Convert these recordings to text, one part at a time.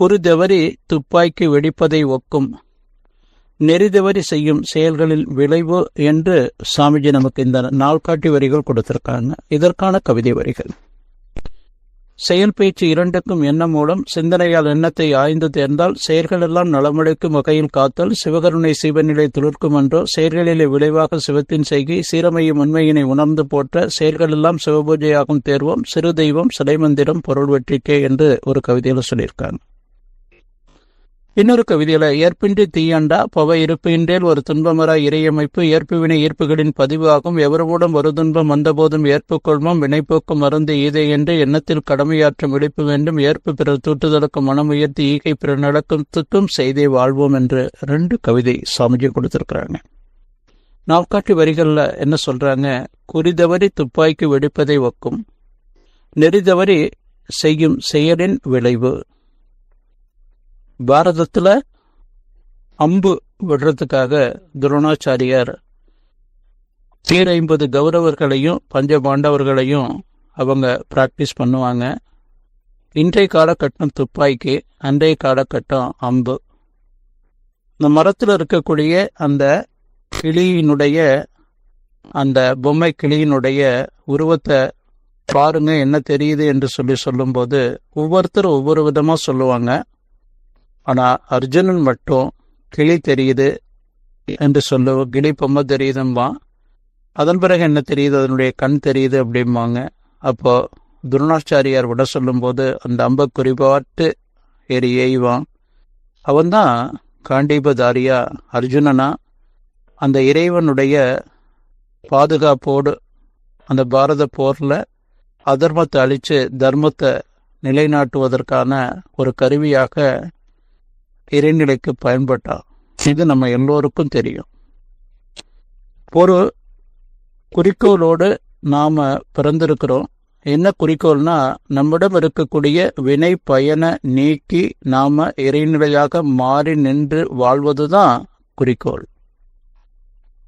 குறுதவறி துப்பாக்கி வெடிப்பதை ஒக்கும். நெறிதவறி செய்யும் செயல்களில் விளைவு என்று சாமிஜி நமக்கு இந்த நாள்காட்டி வரிகள் கொடுத்திருக்காங்க. இதற்கான கவிதை வரிகள். செயல் பேச்சு இரண்டுக்கும் எண்ணம் மூலம்? சிந்தனையால் எண்ணத்தை ஆய்ந்து தேர்ந்தால் செயல்களெல்லாம் நலமடைக்கும் வகையில் காத்தல் சிவகருணை சிவநிலை துளிர்க்கும் என்றோ செயல்களிலே விளைவாக சிவத்தின் செய்கை சீரமையும் உண்மையினை உணர்ந்து போற்ற செயல்களெல்லாம் சிவபூஜையாகும் தேர்வோம் சிறு தெய்வம் சிலைமந்திரம் பொருள் வெற்றிக்கே என்று ஒரு கவிதையில் சொல்லியிருக்காங்க. இன்னொரு கவிதையில ஏற்பின்றி தீயண்டா பவ இருப்பின்றேல் ஒரு துன்பமரா இறையமைப்பு ஏற்புவினை ஈர்ப்புகளின் பதிவாகும் எவருவோடும் ஒரு துன்பம் வந்தபோதும் ஏற்பு கொள்வோம் வினைப்போக்கும் மருந்து ஈதை என்று எண்ணத்தில் கடமையாற்றும் விழிப்பு வேண்டும் ஏற்பு பிறர் தூட்டுதலுக்கு மனம் உயர்த்தி ஈகை பிறர் நடக்கத்துக்கும் செய்தே வாழ்வோம் என்று ரெண்டு கவிதை சாமிஜி கொடுத்திருக்கிறாங்க. நாவ்காட்டி வரிகளில் என்ன சொல்றாங்க? குறிதவறி துப்பாக்கி வெடிப்பதை ஒக்கும் நெறிதவறி செய்யும் செயலின் விளைவு பாரதத்துல அம்பு விடுறதுக்காக துரோணாச்சாரியார் தீர் ஐம்பது கௌரவர்களையும் பஞ்ச பாண்டவர்களையும் அவங்க பிராக்டிஸ் பண்ணுவாங்க. இன்றைய காலகட்டம் துப்பாக்கி அன்றைய காலகட்டம் அம்பு. இந்த மரத்தில் இருக்கக்கூடிய அந்த கிளியினுடைய அந்த பொம்மை கிளியினுடைய உருவத்தை பாருங்க என்ன தெரியுது என்று சொல்லி சொல்லும்போது ஒவ்வொருத்தரும் ஒவ்வொரு விதமாக சொல்லுவாங்க. ஆனால் அர்ஜுனன் மட்டும் கிளி தெரியுது என்று சொல்லவும் கிளி பொம்மை தெரியுதும்பா அதன் பிறகு என்ன தெரியுது? அதனுடைய கண் தெரியுது அப்படிம்பாங்க. அப்போ துருணாச்சாரியார் விட சொல்லும்போது அந்த அம்ப குறிப்பாட்டு ஏறி ஏய்வான். அவன்தான் காண்டீபதாரியா அர்ஜுனனா. அந்த இறைவனுடைய பாதுகாப்போடு அந்த பாரத போரில் அதர்மத்தை அழித்து தர்மத்தை நிலைநாட்டுவதற்கான ஒரு கருவியாக இறைநிலைக்கு பயன்பட்டான் இது நம்ம எல்லோருக்கும் தெரியும். ஒரு குறிக்கோளோடு நாம் பிறந்திருக்கிறோம். என்ன குறிக்கோள்னா நம்மிடம் இருக்கக்கூடிய வினை பயனை நீக்கி நாம் இறைநிலையாக மாறி நின்று வாழ்வது தான் குறிக்கோள்.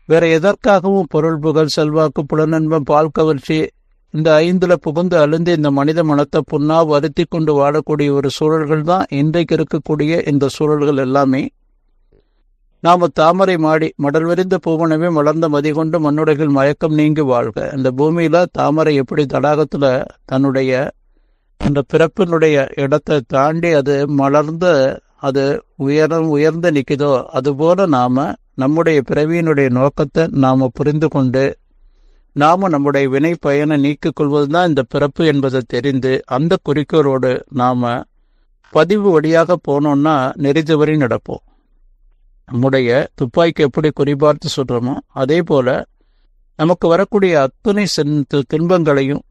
வேற எதற்காகவும் பொருள் புகழ் செல்வாக்கு புலனன்பம் பால் கவர்ச்சி இந்த ஐந்துல புகுந்து அழுந்து இந்த மனித மனத்தை புண்ணா வருத்தி கொண்டு வாழக்கூடிய ஒரு சூழல்கள் தான் இன்றைக்கு இருக்கக்கூடிய இந்த சூழல்கள் எல்லாமே. நாம தாமரை மாடி மடல் விரிந்த பூவனமே மலர்ந்த மதி கொண்டு மண்ணுடைகள் மயக்கம் நீங்கி வாழ்க. இந்த பூமியில தாமரை எப்படி தடாகத்துல தன்னுடைய அந்த பிறப்பினுடைய இடத்தை தாண்டி அது மலர்ந்து அது உயரம் உயர்ந்து நிற்குதோ அதுபோல நாம நம்முடைய பிறவியினுடைய நோக்கத்தை நாம புரிந்து கொண்டு நாமும் நம்முடைய வினை பயனை நீக்கிக் கொள்வதுதான் இந்த பிறப்பு என்பதை தெரிந்து அந்த குறிக்கோளோடு நாம பதிவு வழியாக போனோம்னா நெறிதவறி நடப்போம். நம்முடைய துப்பாக்கி எப்படி குறிபார்த்து சொல்றோமோ அதே போல நமக்கு வரக்கூடிய அத்தனை துன்பங்களையும்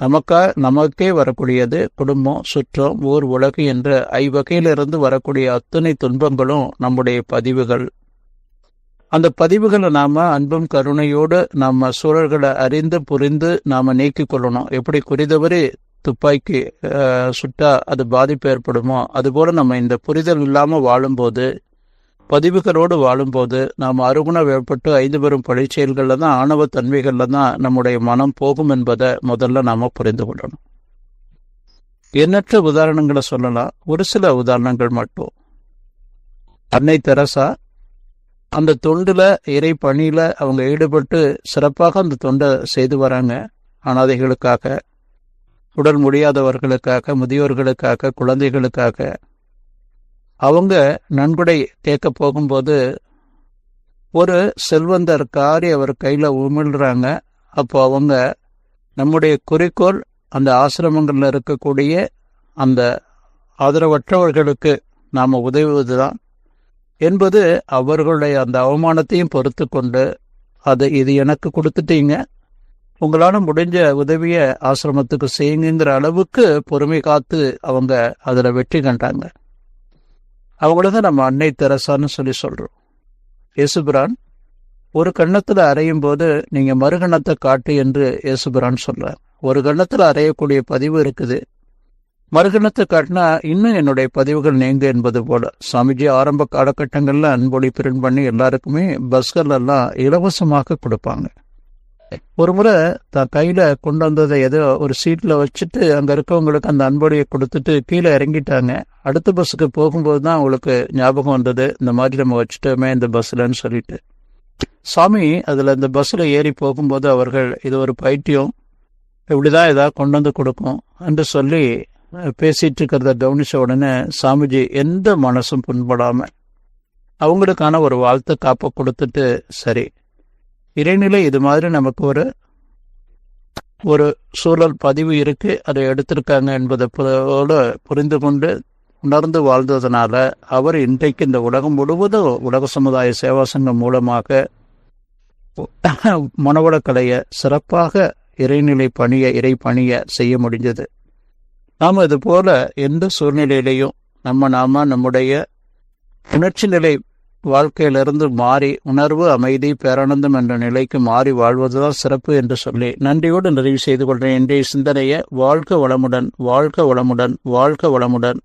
நமக்கா நமக்கே வரக்கூடியது குடும்பம் சுற்றம் ஊர் உலகு என்ற ஐவகையிலிருந்து வரக்கூடிய அத்தனை துன்பங்களும் நம்முடைய பதிவுகள். அந்த பதிவுகளை நாம் அன்பும் கருணையோடு நம்ம சூழல்களை அறிந்து புரிந்து நாம் நீக்கிக் கொள்ளணும். எப்படி குறிதவரை துப்பாக்கி சுட்டா அது பாதிப்பு ஏற்படுமோ அதுபோல நம்ம இந்த புரிதல் இல்லாமல் வாழும்போது பதிவுகளோடு வாழும்போது நாம் அருகுணம் ஏற்பட்டு ஐந்து பெரும் பழிச்செயல்களில் தான் ஆணவ தன்மைகளில் தான் நம்முடைய மனம் போகும் என்பதை முதல்ல நாம் புரிந்து கொள்ளணும். எண்ணற்ற உதாரணங்களை சொல்லலாம். ஒரு சில உதாரணங்கள் மட்டும். அன்னை தெரசா அந்த தொண்டுல இறை பணியில அவங்க ஈடுபட்டு சிறப்பாக அந்த தொண்டை செய்து வராங்க. அனாதைகளுக்காக உடல் முடியாதவர்களுக்காக முதியோர்களுக்காக குழந்தைகளுக்காக. அவங்க நன்கொடை கேட்க போகும்போது ஒரு செல்வந்தர் காரி அவர் கையில் உமிழ்றாங்க. அப்போ அவங்க நம்முடைய குறிக்கோள் அந்த ஆசிரமங்களில் இருக்கக்கூடிய அந்த ஆதரவற்றவர்களுக்கு நாம் உதவுவது தான் என்பது அவர்களுடைய அந்த அவமானத்தையும் பொறுத்து கொண்டு அது இது எனக்கு கொடுத்துட்டீங்க. உங்களால் முடிஞ்ச உதவியை ஆசிரமத்துக்கு செய்யுங்கிற அளவுக்கு பொறுமை காத்து அவங்க அதில் வெற்றி கண்டாங்க. அவங்கள தான் நம்ம அன்னை தெரசான்னு சொல்லி சொல்கிறோம் இயேசுபிரான் ஒரு கன்னத்தில் அறையும் போது நீங்கள் மறுகணத்தை காட்டு என்று இயேசுபிரான் சொல்கிறார் ஒரு கன்னத்தில் அறையக்கூடிய பதிவு இருக்குது. மறுகணத்தை காட்டினா இன்னும் என்னுடைய பதிவுகள் நீங்க என்பது போல. சாமிஜி ஆரம்ப காலகட்டங்களில் அன்பொழி பிரிண்ட் பண்ணி எல்லாருக்குமே பஸ்கள் எல்லாம் இலவசமாக கொடுப்பாங்க. ஒரு முறை தான் கையில் கொண்டு வந்ததை ஏதோ ஒரு சீட்டில் வச்சுட்டு அங்கே இருக்கவங்களுக்கு அந்த அன்பொழியை கொடுத்துட்டு கீழே இறங்கிட்டாங்க. அடுத்த பஸ்ஸுக்கு போகும்போது தான் அவங்களுக்கு ஞாபகம் வந்தது. இந்த மாதிரி நம்ம வச்சுட்டோமே இந்த பஸ்லன்னு சொல்லிட்டு. சாமி அதில் இந்த பஸ்ஸில் ஏறி போகும்போது அவர்கள் இது ஒரு பைத்தியம். இப்படிதான் ஏதாவது கொண்டு வந்து கொடுக்கும் என்று சொல்லி பேசிட்டு இருக்கிறத கவனிச்ச உடனே சாமிஜி எந்த மனசும் புண்படாம அவங்களுக்கான ஒரு வாழ்த்து காப்பை கொடுத்துட்டு சரி இறைநிலை இது மாதிரி நமக்கு ஒரு ஒரு சூழல் பதிவு இருக்கு அதை எடுத்திருக்காங்க என்பதை போல புரிந்து கொண்டு உணர்ந்து வாழ்ந்ததுனால அவர் இன்றைக்கு இந்த உலகம் முழுவதும் உலக சமுதாய சேவா சங்கம் மூலமாக மனவளக்கலையை சிறப்பாக இறைநிலை பணியை இறை பணியை செய்ய முடிஞ்சது. நாம் இது போல எந்த சூழ்நிலையிலையும் நம்ம நாம நம்முடைய உணர்ச்சி நிலை வாழ்க்கையிலிருந்து மாறி உணர்வு அமைதி பேரானந்தம் என்ற நிலைக்கு மாறி வாழ்வதுதான் சிறப்பு என்று சொல்லி நன்றியோடு நிறைவு செய்து கொள்கிறேன். இன்றைய சிந்தனையை வாழ்க வளமுடன் வாழ்க வளமுடன் வாழ்க வளமுடன்.